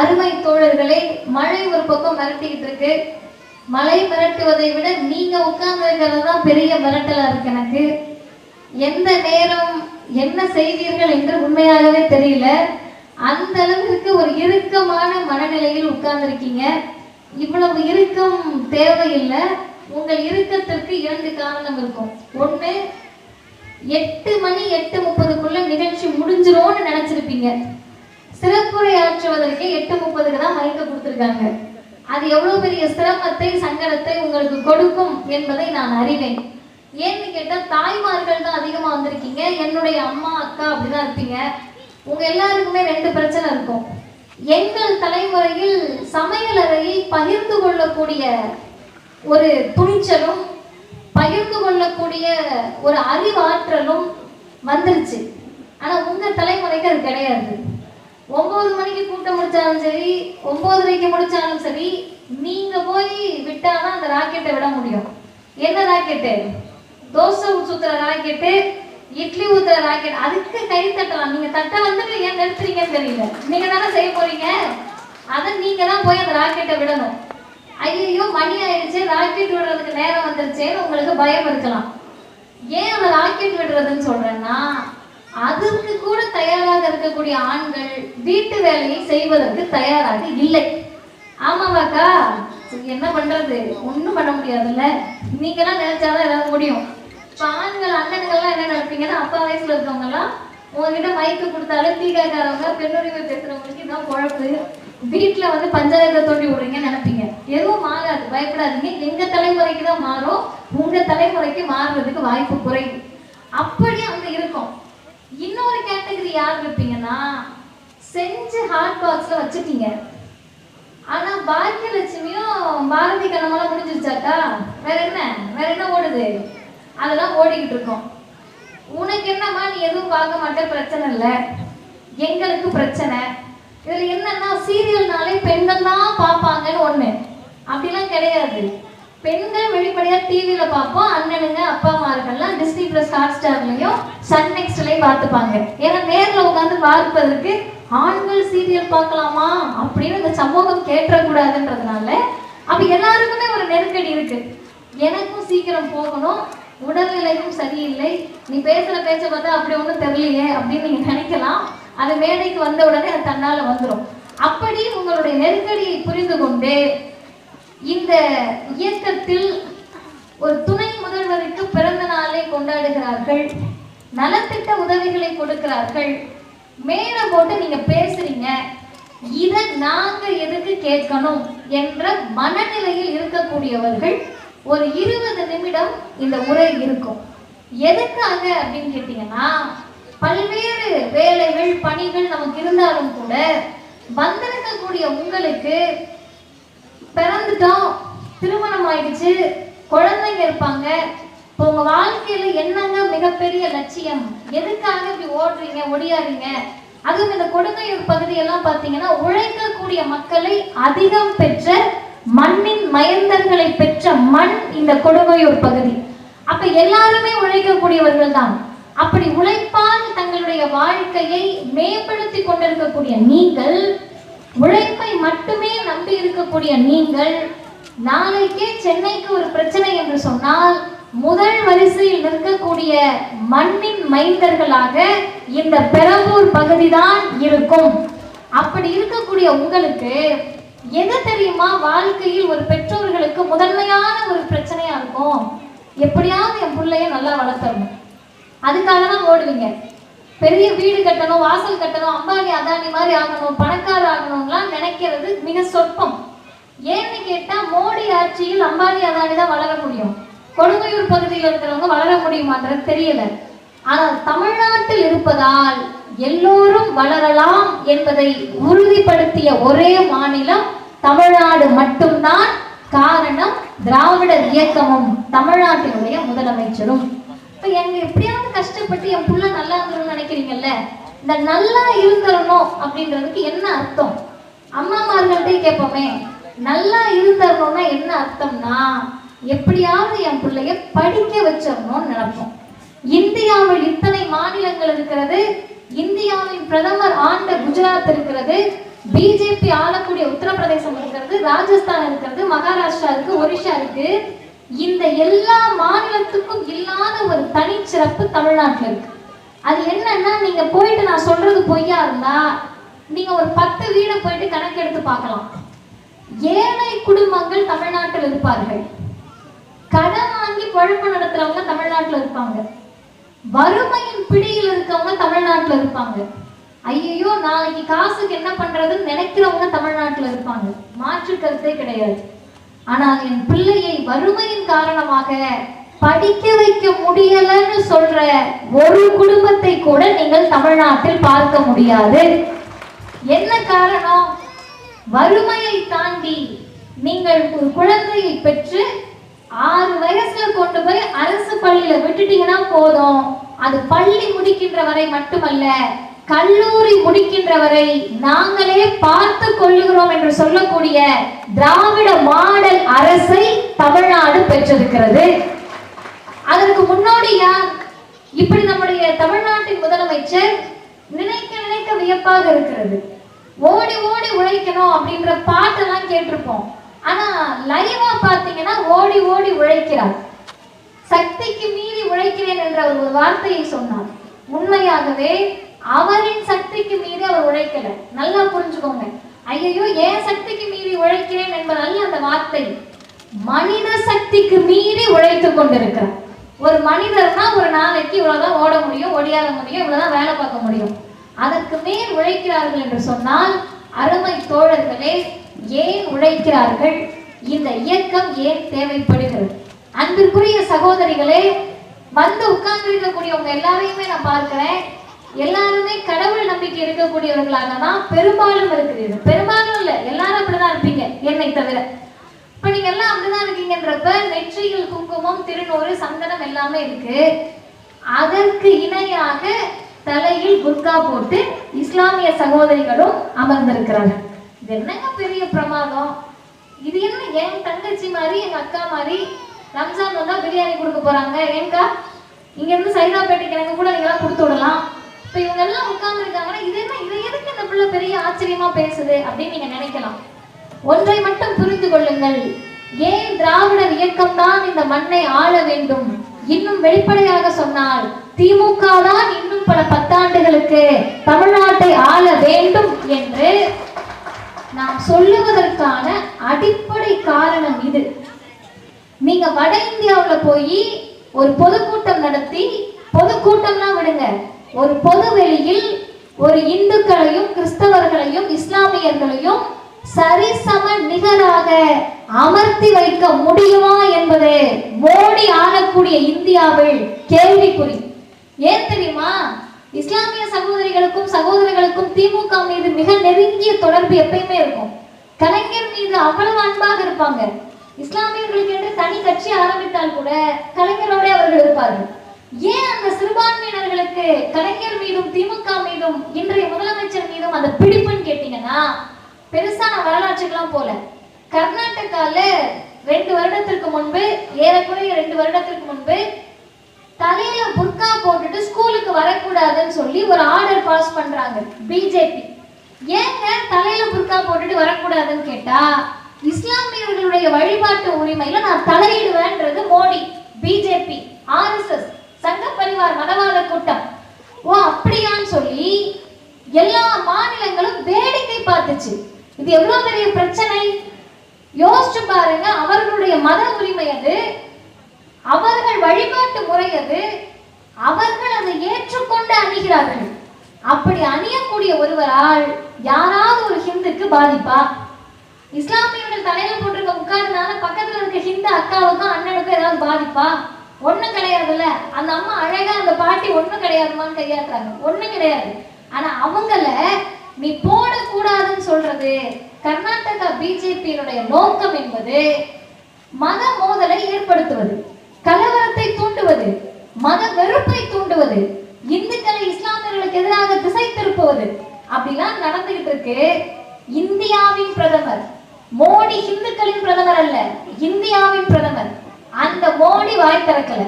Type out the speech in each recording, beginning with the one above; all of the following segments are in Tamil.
அருமை தோழர்களே மழை ஒரு பக்கம் மிரட்டிக்கிட்டு இருக்கு. மழை மிரட்டுவதை விட நீங்க உட்கார்ந்துருக்கிறது தான் பெரிய மிரட்டலா இருக்கு எனக்கு. எந்த நேரம் என்ன செய்வீர்கள் என்று உண்மையாகவே தெரியல. அந்த அளவிற்கு ஒரு இறுக்கமான மனநிலையில் உட்கார்ந்துருக்கீங்க. இவ்வளவு இறுக்கம் தேவையில்லை. உங்கள் இறுக்கத்திற்கு இரண்டு காரணம் இருக்கும். ஒண்ணு எட்டு மணி எட்டு முப்பதுக்குள்ள நிகழ்ச்சி முடிஞ்சிரும்னு நினைச்சிருப்பீங்க. சிறப்புரையாற்றுவதற்கு எட்டு முப்பதுக்கு தான் மைக்க கொடுத்துருக்காங்க. அது எவ்வளவு பெரிய சிரமத்தை சங்கடத்தை உங்களுக்கு கொடுக்கும் என்பதை நான் அறிவேன். ஏன்னு கேட்டால் தாய்மார்கள் தான் அதிகமாக வந்திருக்கீங்க. என்னுடைய அம்மா அக்கா அப்படிதான் இருப்பீங்க. உங்க எல்லாருக்குமே ரெண்டு பிரச்சனை இருக்கும். எங்கள் தலைமுறையில் சமையலறையை பகிர்ந்து கொள்ளக்கூடிய ஒரு துணிச்சலும் பகிர்ந்து கொள்ளக்கூடிய ஒரு அறிவாற்றலும் வந்துருச்சு. ஆனா உங்க தலைமுறைக்கு அது கிடையாது. ஒன்பது மணிக்கு கூட்டம் முடிச்சாலும் சரி ஒன்பதரைக்கு முடிச்சாலும் சரி நீங்க போய் விட்டாதான் அந்த ராக்கெட்டை விட முடியும். என்ன ராக்கெட்டு? தோசை சுத்துற ராக்கெட்டு இட்லி ஊத்துற ராக்கெட் அதுக்கு கை தட்டலாம். நீங்க தட்ட வந்துட்டு ஏன் நிறுத்துறீங்கன்னு தெரியல. நீங்க தானே செய்ய போறீங்க? அதை நீங்க தான் போய் அந்த ராக்கெட்டை விடணும். ஐயோ மணி ஆயிடுச்சு. ராக்கெட் விடுறதுக்கு நேரம் வந்துருச்சேன்னு உங்களுக்கு பயம் இருக்கலாம். ஏன் அந்த ராக்கெட் விடுறதுன்னு சொல்றேன்னா அதற்கு கூட தயாராக இருக்கக்கூடிய ஆண்கள் வீட்டு வேலையை செய்வதற்கு தயாராக இல்லை. ஆமாவாக்கா என்ன பண்றது? ஒண்ணும் பண்ண முடியாதுல்ல. நீங்களாம் நினைச்சாதான் ஏதாவது முடியும். இப்போ ஆண்கள் அண்ணன்கள்லாம் என்ன நினைப்பீங்கன்னா அப்பா வயசுல இருக்கவங்க எல்லாம் உங்ககிட்ட மைக்கு கொடுத்தாலும் தீகாக்காரவங்க பெண்ணுரிமை பேசுறவங்களுக்கு இதான் குழப்பு. வீட்டுல வந்து பஞ்சாயத்தை தோண்டி விடுறீங்கன்னு நினைப்பீங்க. எதுவும் மாறாது பயப்படாதீங்க. எங்க தலைமுறைக்கு தான் மாறும். உங்க தலைமுறைக்கு மாறுறதுக்கு வாய்ப்பு குறையும் அப்படி அங்க இருக்கும். இன்னொரு கேட்டகரி யார் இருப்பீங்கன்னா செஞ்சு ஹாட் பாக்ஸ்ல வச்சுட்டீங்க. ஆனா பாக்கியலட்சுமியும் பாரதி கண்ணமெல்லாம் முடிஞ்சிருச்சாக்கா வேற என்ன? வேற என்ன ஓடுது? அதெல்லாம் ஓடிக்கிட்டு இருக்கோம். உனக்கு என்னம்மா நீ எதுவும் பார்க்க மாட்டே பிரச்சனை இல்லை. எங்களுக்கு பிரச்சனை. இதுல என்னன்னா சீரியல்னாலே பெண்கள் தான் பார்ப்பாங்கன்னு ஒண்ணு. அப்படிலாம் கிடையாது. பெண்கள் வெளிப்படையா டிவியில பார்ப்போம். அண்ணனுங்க அப்பா அம்மார்கள்லாம் டிஸ்னி பிளஸ் ஹாட்ஸ்டார்லயும் சன் நெக்ஸ்ட்லயும் பார்த்துப்பாங்க. ஏன்னா நேர்ல உட்காந்து பார்ப்பதற்கு ஆண்கள் சீரியல் பார்க்கலாமா அப்படின்னு இந்த சமூகம் கேட்டக்கூடாதுன்றதுனால அப்ப எல்லாருக்குமே ஒரு நெருக்கடி இருக்கு. எனக்கும் சீக்கிரம் போகணும். உடல்நிலையும் சரியில்லை. நீ பேசுற பேச்ச பார்த்தா அப்படி ஒண்ணும் தெரியலையே அப்படின்னு நீங்க நினைக்கலாம். அது மேடைக்கு வந்த உடனே அது தன்னால வந்துடும் அப்படி உங்களுடைய நெருக்கடியை புரிந்து கொண்டு இந்த இயக்கத்தில் ஒரு துணை முதல்வருக்கு பிறந்த நாளை கொண்டாடுகிறார்கள். நலத்திட்ட உதவிகளை கொடுக்கிறார்கள். மேல போட்டு நீங்க பேசுறீங்க. இதை நாங்க எதுக்கு கேட்கணும் என்ற மனநிலையில் இருக்கக்கூடியவர்கள் ஒரு இருபது நிமிடம் இந்த உரை இருக்கும். எதுக்காக அப்படின்னு கேட்டீங்கன்னா பல்வேறு வேலைகள் பணிகள் நமக்கு இருந்தாலும் கூட வந்திருக்கக்கூடிய உங்களுக்கு பிறந்துட்டோம். திருமணம் ஆயிடுச்சு. குழந்தைங்க இருப்பாங்க. இப்போ உங்க வாழ்க்கையில என்னங்க மிகப்பெரிய லட்சியம்? எதுக்காக இப்படி ஓடுறீங்க ஒடியாறீங்க அதுவும் இந்த கொடுங்கையூர் பகுதியெல்லாம் பார்த்தீங்கன்னா உழைக்கக்கூடிய மக்களை அதிகம் பெற்ற மண்ணின் மயந்தர்களை பெற்ற மண் இந்த கொடுங்கையூர் பகுதி. அப்ப எல்லாருமே உழைக்கக்கூடியவர்கள் தான் அப்படி உழைப்பால் தங்களுடைய வாழ்க்கையை மேம்படுத்தி கொண்டிருக்கக்கூடிய நீங்கள் உழைப்பை மட்டுமே நம்பி இருக்கக்கூடிய நீங்கள் நாளைக்கே சென்னைக்கு ஒரு பிரச்சனை என்று சொன்னால் முதல் வரிசையில் நிற்கக்கூடிய மண்ணின் மைந்தர்களாக இந்த பெரம்பூர் பகுதிதான் இருக்கும். அப்படி இருக்கக்கூடிய உங்களுக்கு எது தெரியுமா? வாழ்க்கையில் ஒரு பெற்றோர்களுக்கு முதன்மையான ஒரு பிரச்சனையா இருக்கும். எப்படியாவது என் பிள்ளைய நல்லா வளர்த்தரணும். அதுக்காக தான் ஓடுவீங்க. பெரிய வீடு கட்டணும் வாசல் கட்டணும் அம்பானி அதானி மாதிரி ஆகணும் பணக்கார ஆகணும்லாம் நினைக்கிறது மிக சொற்பம். ஏன்னு கேட்டால் மோடி ஆட்சியில் அம்பானி அதானி தான் வளர முடியும். கொடுங்கையூர் பகுதியில் இருக்கிறவங்க வளர முடியுமான்றது தெரியல. ஆனால் தமிழ்நாட்டில் இருப்பதால் எல்லோரும் வளரலாம் என்பதை உறுதிப்படுத்திய ஒரே மாநிலம் தமிழ்நாடு மட்டும்தான். காரணம் திராவிடர் இயக்கமும் தமிழ்நாட்டினுடைய முதலமைச்சரும். இப்ப எங்க எப்படியாவது கஷ்டப்பட்டு என் புள்ள நல்லா இருந்துரும்னு நினைக்கிறீங்கல்ல? இந்த நல்லா இருந்தரணும் அப்படின்றதுக்கு என்ன அர்த்தம்? அம்மாமார்கள்ட்டே கேட்போமே நல்லா இருந்தரணும்னா என்ன அர்த்தம்னா எப்படியாவது என் பிள்ளைய படிக்க வச்சிடணும்னு நினைப்போம். இந்தியாவில் இத்தனை மாநிலங்கள் இருக்கிறது இந்தியாவின் பிரதமர் ஆண்ட குஜராத் இருக்கிறது பிஜேபி ஆளக்கூடிய உத்தரப்பிரதேசம் இருக்கிறது ராஜஸ்தான் இருக்கிறது மகாராஷ்டிரா இருக்கு ஒரிஷா இருக்கு. இந்த எல்லா மாநிலத்துக்கும் இல்லாத ஒரு தனிச்சிறப்பு தமிழ்நாட்டில் இருக்கு. அது என்னன்னா நீங்க போயிட்டு நான் சொல்றது பொய்யா இருந்தா நீங்க ஒரு பத்து வீடை போயிட்டு கணக்கெடுத்து பார்க்கலாம். ஏழை குடும்பங்கள் தமிழ்நாட்டில் இருப்பார்கள். கடன் வாங்கி குழப்பம் நடத்துறவங்க தமிழ்நாட்டில் இருப்பாங்க. வறுமையின் பிடியில் இருக்கவங்க தமிழ்நாட்டில் இருப்பாங்க. ஐயோ நாளைக்கு காசுக்கு என்ன பண்றதுன்னு நினைக்கிறவங்க தமிழ்நாட்டில் இருப்பாங்க. மாற்று கருத்தே கிடையாது. ஆனால் என் பிள்ளையை வறுமையின் காரணமாக படிக்க வைக்க முடியலன்னு சொல்ற ஒரு குடும்பத்தை கூட நீங்கள் தமிழ்நாட்டில் பார்க்க முடியாது. என்ன காரணம்? வறுமையை தாண்டி நீங்கள் ஒரு குழந்தையை பெற்று ஆறு வயசுல கொண்டு போய் அரசு பள்ளியில விட்டுட்டீங்கன்னா போதும். அது பள்ளி முடிக்கின்ற வரை மட்டுமல்ல. கல்லூரி முடிக்கின்றவரை நாங்களே பார்த்து கொள்ளுகிறோம் என்று சொல்லக்கூடிய திராவிட மாடல் அரசை தமிழ்நாடு பெற்றிருக்கிறது. அதற்கு முன்னோடி யார்? இப்படி நம்முடைய தமிழ்நாட்டின் முதலமைச்சர் நினைக்க நினைக்க வியப்பாக இருக்கிறது. ஓடி ஓடி உழைக்கணும் அப்படின்ற பாட்டெல்லாம் கேட்டிருப்போம். ஆனா லைவா பாத்தீங்கன்னா ஓடி ஓடி உழைக்கிறார். சக்திக்கு மீறி உழைக்கிறேன் என்ற ஒரு வார்த்தையை சொன்னார். உண்மையாகவே அவரின் சக்திக்கு மீறி அவர் உழைக்கல. நல்லா புரிஞ்சுக்கோங்க. ஐயோ ஏன் சக்திக்கு மீறி உழைக்கிறேன் என்பதல்ல அந்த வார்த்தை. மனித சக்திக்கு மீறி உழைத்து கொண்டிருக்கிறார். ஒரு மனிதர்னா ஒரு நாளைக்கு இவ்வளவுதான் ஓட முடியும் ஒடியாட முடியும் இவ்வளவுதான் வேலை பார்க்க முடியும். அதற்கு மேல் உழைக்கிறார்கள் என்று சொன்னால் அருமை தோழர்களே ஏன் உழைக்கிறார்கள்? இந்த இயக்கம் ஏன் தேவைப்படுகிறது? அன்பிற்குரிய சகோதரிகளே வந்து உட்கார்ந்து இருக்கக்கூடியவங்க எல்லாரையுமே நான் பார்க்கிறேன். எல்லாருமே கடவுள் நம்பிக்கை இருக்கக்கூடியவர்களாக தான் பெரும்பாலும் இருக்கிறீர்கள். பெரும்பாலும் இல்ல எல்லாரும் அப்படிதான் இருப்பீங்க என்னை தவிர. இப்ப நீங்க எல்லாம் அப்படிதான் இருக்கீங்கன்றப்ப நெற்றியில் குங்குமம் திருநூறு சந்தனம் எல்லாமே இருக்கு. அதற்கு இணையாக தலையில் புர்கா போட்டு இஸ்லாமிய சகோதரிகளும் அமர்ந்திருக்கிறாங்க இது என்னங்க பெரிய பிரமாதம்? இது என்ன என் தங்கச்சி மாதிரி எங்க அக்கா மாதிரி ரம்ஜான் வந்தா பிரியாணி கொடுக்க போறாங்க? ஏங்கா இங்க இருந்து சைதாப்பேட்டைக்கு எனக்கு கூட நீங்க கொடுத்து விடலாம். இப்ப இவங்க எல்லாம் உட்கார்ந்து இருக்காங்கன்னா இது என்ன இது எதுக்கு இந்த பிள்ளை பெரிய ஆச்சரியமா பேசுது அப்படின்னு நீங்க நினைக்கலாம். ஒன்றை மட்டும் புரிந்து கொள்ளுங்கள். ஏன் திராவிடர் இயக்கம் தான் இந்த மண்ணை ஆள வேண்டும்? இன்னும் வெளிப்படையாக சொன்னால் திமுக தான் இன்னும் பல பத்தாண்டுகளுக்கு தமிழ்நாட்டை ஆள வேண்டும் என்று நாம் சொல்லுவதற்கான அடிப்படை காரணம் இது. நீங்க வட இந்தியாவுல போய் ஒரு பொதுக்கூட்டம் நடத்தி பொதுக்கூட்டம்லாம் விடுங்க. ஒரு பொது வெளியில் ஒரு இந்துக்களையும் கிறிஸ்தவர்களையும் இஸ்லாமியர்களையும் சரிசம நிகராக அமர்த்தி வைக்க முடியுமா என்பது மோடி ஆளக்கூடிய இந்தியாவில் கேள்விக்குறி. ஏன் தெரியுமா? இஸ்லாமிய சகோதரிகளுக்கும் சகோதரிகளுக்கும் திமுக மீது மிக நெருங்கிய தொடர்பு எப்பயுமே இருக்கும். கலைஞர் மீது அவ்வளவு அன்பாக இருப்பாங்க. இஸ்லாமியர்களுக்கு என்று தனி கட்சி ஆரம்பித்தால் கூட கலைஞரோட அவர்கள் இருப்பார்கள். ஏன் அந்த சிறுபான்மையினர்களுக்கு கலைஞர் மீதும் திமுக மீதும் இன்றைய முதலமைச்சர் மீதும் அந்த பிடிப்புன்னு கேட்டீங்கன்னா பெருசா நான் வரலாற்றுக்கெல்லாம் போல. கர்நாடகால ரெண்டு வருடத்திற்கு முன்பு ஏறக்குறைய ரெண்டு வருடத்திற்கு முன்பு தலையில புர்கா போட்டுட்டு ஸ்கூலுக்கு வரக்கூடாதுன்னு சொல்லி ஒரு ஆர்டர் பாஸ் பண்றாங்க பிஜேபி. ஏங்க தலையில புர்கா போட்டுட்டு வரக்கூடாதுன்னு கேட்டா இஸ்லாமியர்களுடைய வழிபாட்டு உரிமையில நான் தலையிடுவேன்றது மோடி பிஜேபி ஆர்எஸ்எஸ் சங்க பரிவார் மதவாத கூட்டம். ஓ அப்படியான்னு சொல்லி எல்லா மாநிலங்களும் வேடிக்கை பார்த்துச்சு. இது எவ்வளவு பெரிய பிரச்சனை? யோசிச்சு பாருங்க அவர்களுடைய மத உரிமை அது அவர்கள் வழிபாட்டு முறை அது அவர்கள் அதை ஏற்றுக்கொண்டு அணிகிறார்கள். அப்படி அணியக்கூடிய ஒருவரால் யாராவது ஒரு ஹிந்துக்கு பாதிப்பா? இஸ்லாமியர்கள் தலையில போட்டிருக்க முக்காடுனால பக்கத்துல இருக்க ஹிந்து அக்காவுக்கும் அண்ணனுக்கும் ஏதாவது பாதிப்பா? ஒன்றும் கிடையாதுல்ல. அந்த அம்மா அழகா அந்த பாட்டி ஒன்றும் கிடையாதுமான்னு கையாட்டுறாங்க. ஒன்றும் கிடையாது. ஆனா அவங்கள நீ போடக்கூடாதுன்னு சொல்றது கர்நாடகா பிஜேபியினுடைய நோக்கம் என்பது மத மோதலை ஏற்படுத்துவது கலவரத்தை தூண்டுவது மத வெறுப்பை தூண்டுவது இந்துக்களை இஸ்லாமியர்களுக்கு எதிராக திசை திருப்புவது. அப்படிலாம் நடந்துகிட்டு இருக்கு. இந்தியாவின் பிரதமர் மோடி இந்துக்களின் பிரதமர் அல்ல இந்தியாவின் பிரதமர். அந்த மோடி வாய் திறக்கல.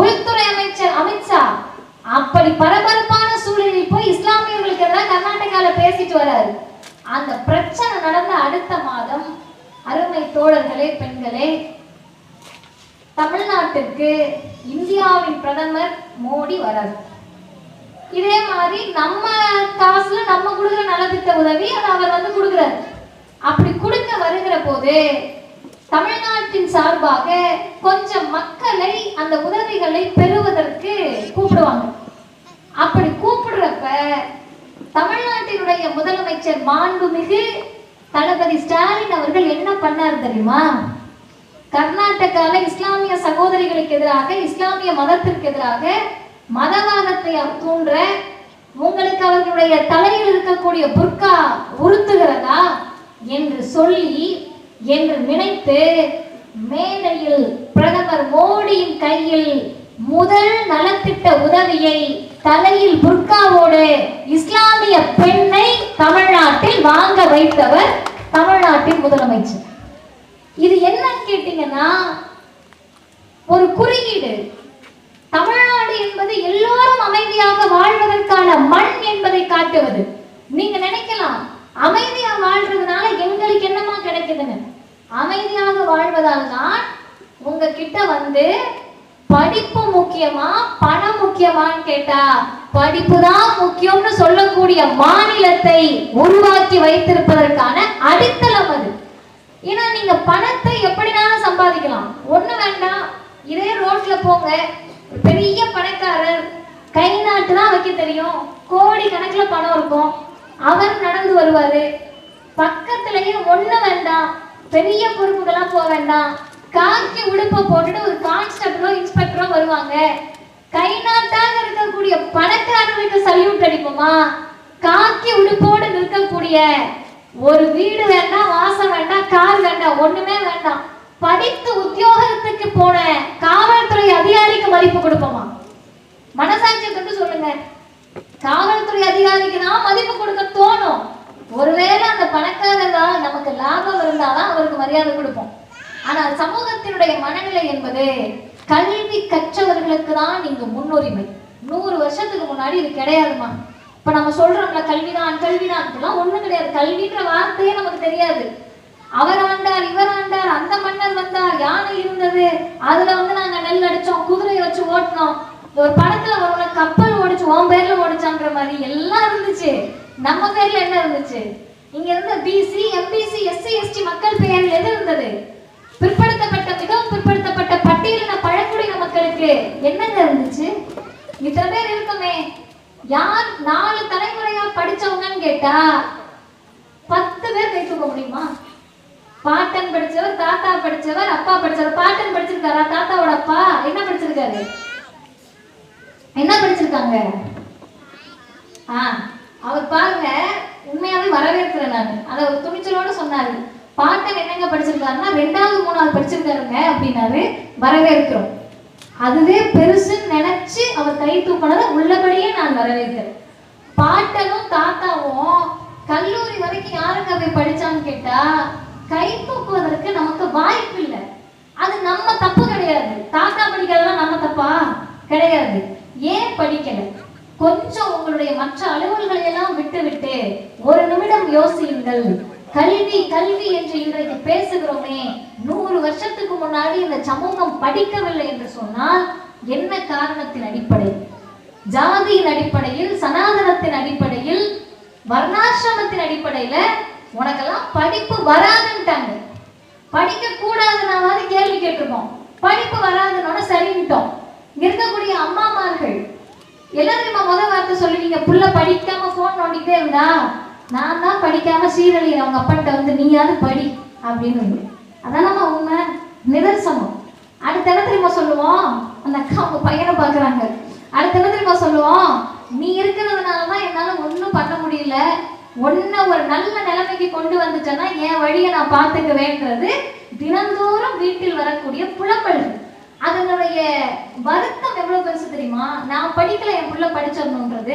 உள்துறை அமைச்சர் அமித்ஷா அப்படி பரபரப்பான சூழலில் போய் இஸ்லாமியர்களுக்கு எல்லாம் கர்நாடகால பேசிட்டு வராரு. அந்த பிரச்சனை நடந்த அடுத்த மாதம் அருமை தோழர்களே பெண்களே தமிழ்நாட்டிற்கு இந்தியாவின் பிரதமர் மோடி வராரு. இதே மாதிரி நம்ம காசுல நம்ம கொடுக்குற நலத்திட்ட உதவி அதை அவர் வந்து கொடுக்குறாரு. அப்படி கொடுக்க வருகிற போது தமிழ்நாட்டின் சார்பாக கொஞ்சம் மக்களை அந்த உதவிகளை பெறுவதற்கு கூப்பிடுவாங்க. அப்படி கூப்பிடுறப்ப தமிழ்நாட்டினுடைய முதலமைச்சர் மாண்புமிகு தளபதி ஸ்டாலின் அவர்கள் என்ன பண்ணார் தெரியுமா? கர்நாடகால இஸ்லாமிய சகோதரிகளுக்கு எதிராக இஸ்லாமிய மதத்திற்கு எதிராக மதவாதத்தை தூண்டுற உங்களுக்கு அவர்களுடைய தலையில் இருக்கக்கூடிய புர்கா உறுத்துகிறதா என்று சொல்லி என்று நினைத்து மேடையில் பிரதமர் மோடியின் கையில் முதல் நலத்திட்ட உதவியை தலையில் புர்காவோடு இஸ்லாமிய பெண்ணை தமிழ்நாட்டில் வாங்க வைத்தவர் தமிழ்நாட்டின் முதலமைச்சர். இது என்னன்னு கேட்டீங்கன்னா ஒரு குறியீடு. தமிழ்நாடு என்பது எல்லோரும் அமைதியாக வாழ்வதற்கான மண் என்பதை காட்டுவது. நீங்க நினைக்கலாம் அமைதியா வாழ்றதுனால எங்களுக்கு என்னமா கிடைக்குதுன்னு? அமைதியாக வாழ்வதால் தான் உங்ககிட்ட வந்து படிப்பு முக்கியமா பணம் முக்கியமான்னு கேட்டா படிப்பு தான் முக்கியம்னு சொல்லக்கூடிய மாநிலத்தை உருவாக்கி வைத்திருப்பதற்கான அடித்தளம் அது. ஏன்னா நீங்க பணத்தை எப்படினாலும் சம்பாதிக்கலாம். ஒண்ணு வேண்டாம். இதே ரோட்ல போங்க. பெரிய பணக்காரர் கை நாட்டு தான் வைக்க தெரியும். கோடி கணக்குல பணம் இருக்கும். அவர் நடந்து வருவாரு. பக்கத்திலேயே ஒண்ணு வேண்டாம். பெரிய பொறுப்புகள்லாம் போக வேண்டாம். காக்கி உடுப்பை போட்டுட்டு ஒரு கான்ஸ்டபிளோ இன்ஸ்பெக்டரோ வருவாங்க. கை நாட்டாக இருக்கக்கூடிய பணக்காரர்களுக்கு சல்யூட் அடிப்போமா? காக்கி உடுப்போடு நிற்கக்கூடிய ஒரு வீடு வேண்டாம் வாசம் வேண்டாம் கார் வேண்டாம் ஒண்ணுமே வேண்டாம். படித்து உத்தியோகத்துக்கு போன காவல்துறை அதிகாரிக்கு மதிப்பு கொடுப்போமா? மனசாட்சியை கொண்டு சொல்லுங்க. காவல்துறை அதிகாரிக்கு தான் மதிப்பு கொடுக்க தோணும். ஒருவேளை அந்த பணக்காரரால் நமக்கு லாபம் இருந்தாதான் அவருக்கு மரியாதை கொடுப்போம். ஆனால் சமூகத்தினுடைய மனநிலை என்பது கல்வி கற்றவர்களுக்கு தான் இங்கு முன்னுரிமை. நூறு வருஷத்துக்கு முன்னாடி இது கிடையாதுமா இப்ப நம்ம சொல்றோம்ல கல்விதான் கல்விதான். இப்பெல்லாம் ஒண்ணும் கிடையாது. கல்வின்ற வார்த்தையே நமக்கு தெரியாது. அவர் ஆண்டார் இவர் ஆண்டார் அந்த மன்னர் வந்தார் யானை இருந்தது. அதுல வந்து நாங்க நெல் அடிச்சோம் குதிரையை வச்சு ஓட்டினோம். ஒரு படத்துல வரும்ல கப்பல் ஓடிச்சு உன் பேர்ல ஓடிச்சான்ற மாதிரி எல்லாம் இருந்துச்சு. நம்ம பேர்ல என்ன இருந்துச்சு? இங்க இருந்த பிசி எம்பிசி எஸ்சி எஸ்டி மக்கள் பெயர்ல எது இருந்தது? பிற்படுத்தப்பட்ட மிகவும் பிற்படுத்தப்பட்ட பட்டியலின பழங்குடியின மக்களுக்கு என்னங்க இருந்துச்சு? இத்தனை பேர் இருக்குமே. யார் நாலு தலைமுறையா படிச்சவங்கன்னு கேட்டா பத்து பேர் கை தூக்க முடியுமா? பாட்டன் படிச்சவர் தாத்தா படிச்சவர் அப்பா படிச்சவர். பாட்டன் படிச்சிருக்காரா? தாத்தாவோட அப்பா என்ன படிச்சிருக்காரு? என்ன படிச்சிருக்காங்க? ஆ அவர் பாருங்க உண்மையாவே வரவேற்கிறேன் நான். அதை ஒரு துணிச்சலோட சொன்னாரு. பாட்டன் என்னங்க படிச்சிருக்காருன்னா ரெண்டாவது மூணாவது படிச்சிருக்காருங்க அப்படின்னாரு. வரவேற்கிறோம். அதுவே பெருசுன்னு நினைச்சு அவர் கை தூக்கினதை உள்ளபடியே நான் வரவேற்கிறேன். பாட்டனும் தாத்தாவும் கல்லூரி வரைக்கும் யாருங்க போய் படிச்சான்னு கேட்டா கை தூக்குவதற்கு நமக்கு வாய்ப்பு இல்லை அது நம்ம தப்பு கிடையாது. தாத்தா படிக்கிறதெல்லாம் நம்ம தப்பா? கிடையாது. ஏன் படிக்கல கொஞ்சம் உங்களுடைய மற்ற அலுவல்களை எல்லாம் விட்டுவிட்டு ஒரு நிமிடம் யோசியுங்கள். கல்வி கல்வி என்று இன்றைக்கு பேசுகிறோமே. நூறு வருஷத்துக்கு முன்னாடி இந்த சமூகம் படிக்கவில்லை என்று சொன்னால் என்ன காரணத்தின் அடிப்படை? ஜாதியின் அடிப்படையில் சனாதனத்தின் அடிப்படையில் வர்ணாசிரமத்தின் அடிப்படையில உனக்கெல்லாம் படிப்பு வராதுன்ட்டாங்க. படிக்க கூடாதுனாவது கேள்வி கேட்டிருக்கோம். படிப்பு வராதுன்னு சரின்ட்டோம். இருக்கக்கூடிய அம்மாமார்கள். எல்லாரும் முத வார்த்தை சொல்லுவீங்க புள்ள படிக்காம போன் நோண்டிட்டே இருந்தா நான் தான் படிக்காம சீரழியிற அவங்க அப்பன்ட்ட வந்து நீயாவது படி. அப்படின்னு அதானம்மா உண்மை நிதர்சனம். அடுத்த என்ன தெரியுமா சொல்லுவோம்? அந்த அக்கா அவங்க பையனை பாக்குறாங்க அடுத்த என்ன தெரியுமா சொல்லுவோம்? நீ இருக்கிறதுனால தான் என்னால ஒண்ணும் பண்ண முடியல. ஒன்ன ஒரு நல்ல நிலைமைக்கு கொண்டு வந்துட்டேன்னா என் வழியை நான் பார்த்துக்குவேன்றது தினந்தோறும் வீட்டில் வரக்கூடிய புலம்பல்கள். அதனுடைய வருத்தம் எவ்வளவு பெருசு தெரியுமா? நான் படிக்கல என் புள்ள படிச்சிடணுன்றது